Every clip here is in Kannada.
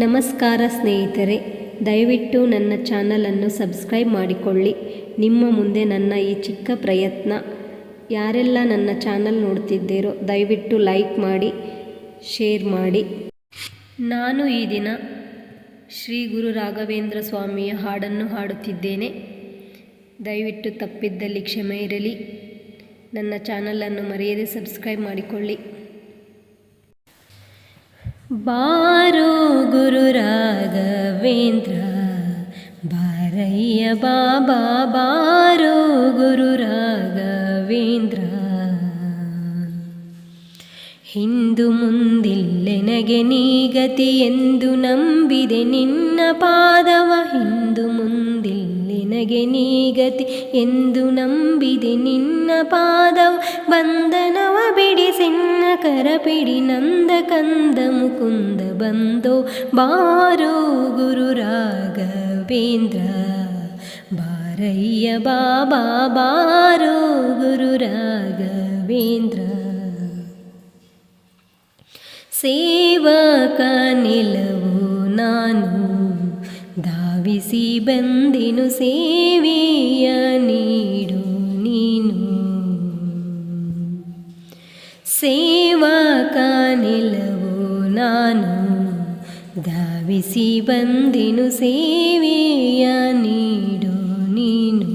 ನಮಸ್ಕಾರ ಸ್ನೇಹಿತರೆ, ದಯವಿಟ್ಟು ನನ್ನ ಚಾನಲನ್ನು ಸಬ್ಸ್ಕ್ರೈಬ್ ಮಾಡಿಕೊಳ್ಳಿ. ನಿಮ್ಮ ಮುಂದೆ ನನ್ನ ಈ ಚಿಕ್ಕ ಪ್ರಯತ್ನ. ಯಾರೆಲ್ಲ ನನ್ನ ಚಾನಲ್ ನೋಡ್ತಿದ್ದೀರೋ, ದಯವಿಟ್ಟು ಲೈಕ್ ಮಾಡಿ, ಶೇರ್ ಮಾಡಿ. ನಾನು ಈ ದಿನ ಶ್ರೀ ಗುರು ರಾಘವೇಂದ್ರ ಸ್ವಾಮಿಯ ಹಾಡನ್ನು ಹಾಡುತ್ತಿದ್ದೇನೆ. ದಯವಿಟ್ಟು ತಪ್ಪಿದ್ದಲ್ಲಿ ಕ್ಷಮೆ ಇರಲಿ. ನನ್ನ ಚಾನಲನ್ನು ಮರೆಯದೆ ಸಬ್ಸ್ಕ್ರೈಬ್ ಮಾಡಿಕೊಳ್ಳಿ. ಬಾರೋ ಗುರು ರಾಘವೇಂದ್ರ, ಬಾರಯ್ಯ ಬಾಬಾ, ಬಾರೋ ಗುರು ರಾಘವೇಂದ್ರ. ಹಿಂದು ಮುಂದಿಲ್ಲೆನಗೆ ನೀಗತಿ ಎಂದು ನಂಬಿದೆ ನಿನ್ನ ಪಾದವ. ಹಿಂದು ಮುಂದಿಲ್ಲೆನಗೆ ನೀಗತಿ ಎಂದು ನಂಬಿದೆ ನಿನ್ನ ಪಾದವ. ಬಿಡಿಸಿನ್ನ ಕರಪಿಡಿ ನಂದ ಕಂದ ಮುಕುಂದ ಬಂದೋ ಬಾರೋ ಗುರು ರಾಘವೇಂದ್ರ ಬಾರಯ್ಯ ಬಾಬಾ ಬಾರೋ ಗುರು ರಾಘವೇಂದ್ರ ಸೇವಕ ನಿಲವು ನಾನು ಧಾವಿಸಿ ಬಂದಿನು ಸೇವೆಯ ನೀಡು ನೀನು ಸೇವಕ ನಿಲವು ನಾನು ಧಾವಿಸಿ ಬಂದಿನು ಸೇವೆಯ ನೀಡು ನೀನು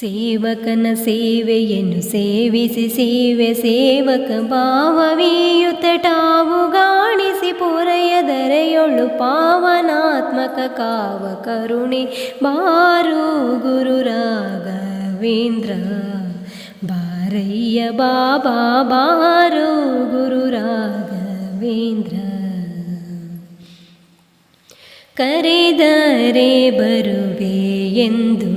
ಸೇವಕನ ಸೇವೆಯನ್ನು ಸೇವಿಸಿ ಸೇವೆ ಸೇವಕ ಭಾವವೀಯುತಟಾವು ಗಾಣಿಸಿ ಪೊರೆಯದರೆಯೊಳು ಪಾವನಾತ್ಮಕ ಕಾವ ಕರುಣೆ ಬಾರು ಗುರು ರಾಘವೇಂದ್ರ ಬಾರಯ್ಯ ಬಾಬಾ ಬಾರೋ ಗುರು ರಾಘವೇಂದ್ರ ಕರೆದರೆ ಬರುವೆ ಎಂದು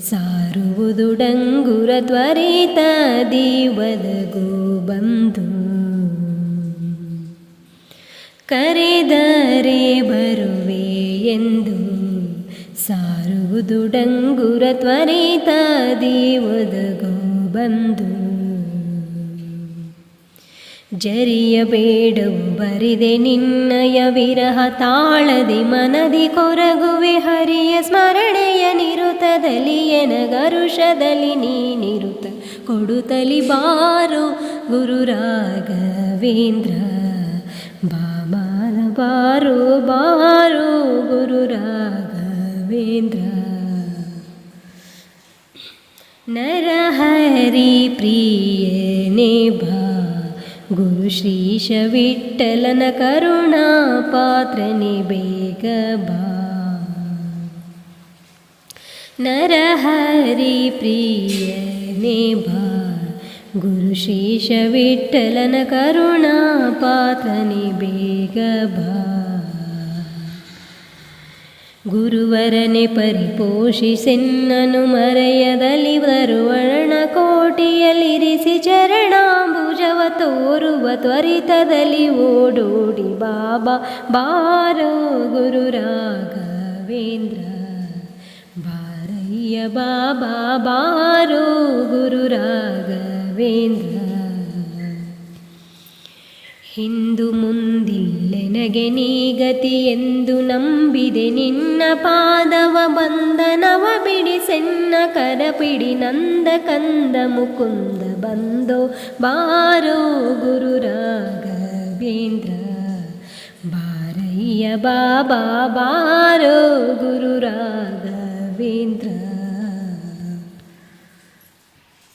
ಸಾರುವುದು ಡಂಗುರ ತ್ವರಿತ ದೀವದಗು ಬಂದು ಕರೆದರೆ ಬರುವೆ ಎಂದು ಸಾರುವುದು ಡಂಗುರ ತ್ವರಿತ ದೀವದಗು ಬಂದು. ಜರಿಯ ಬೇಡ ಬರಿದೆ ನಿನ್ನಯ ವಿರಹ ತಾಳದಿ ಮನದಿ ಕೊರಗುವೆ ಹರಿಯ ಸ್ಮರಣೆಯ ನಿರುತದಲ್ಲಿ ಎನಗರುಷದಲ್ಲಿ ನೀನಿರುತ ಕೊಡುತ್ತಲಿ ಬಾರೋ ಗುರು ರಾಘವೇಂದ್ರ ಬಾಬಾನ ಬಾರೋ ಬಾರೋ ಗುರು ರಾಘವೇಂದ್ರ नरहरिप्रियने गुरुश्रीशविट्टलन करुणापात्रनि बेगभा नरहरिप्रियने भा गुरुश्रीशविट्टलन करुणापात्रनि बेगभा ಗುರುವರನೆ ಪರಿಪೋಷಿಸೆನ್ನನು ಮರೆಯದಲ್ಲಿ ಬರುವಣ ಕೋಟಿಯಲ್ಲಿರಿಸಿ ಚರಣಾಂಬುಜವ ತೋರುವ ತ್ವರಿತದಲ್ಲಿ ಓಡೋಡಿ ಬಾಬಾ ಬಾರೋ ಗುರು ರಾಘವೇಂದ್ರ. ಬಾರಯ್ಯ ಬಾಬಾ ಬಾರೋ ಗುರು ರಾಘವೇಂದ್ರ. ಹಿಂದು ಮುಂದಿಲ್ಲೆನಗೆ ನೀಗತಿ ಎಂದು ನಂಬಿದೆ. ನಿನ್ನ ಪಾದವ ಬಂಧನವ ಬಿಡಿಸೆನ್ನ ಕರಪಿಡಿ. ನಂದ ಕಂದ ಮುಕುಂದ ಬಂದೋ ಬಾರೋ ಗುರು ರಾಘವೇಂದ್ರ. ಬಾರಯ್ಯ ಬಾಬಾ, ಬಾರೋ ಗುರು ರಾಘವೇಂದ್ರ.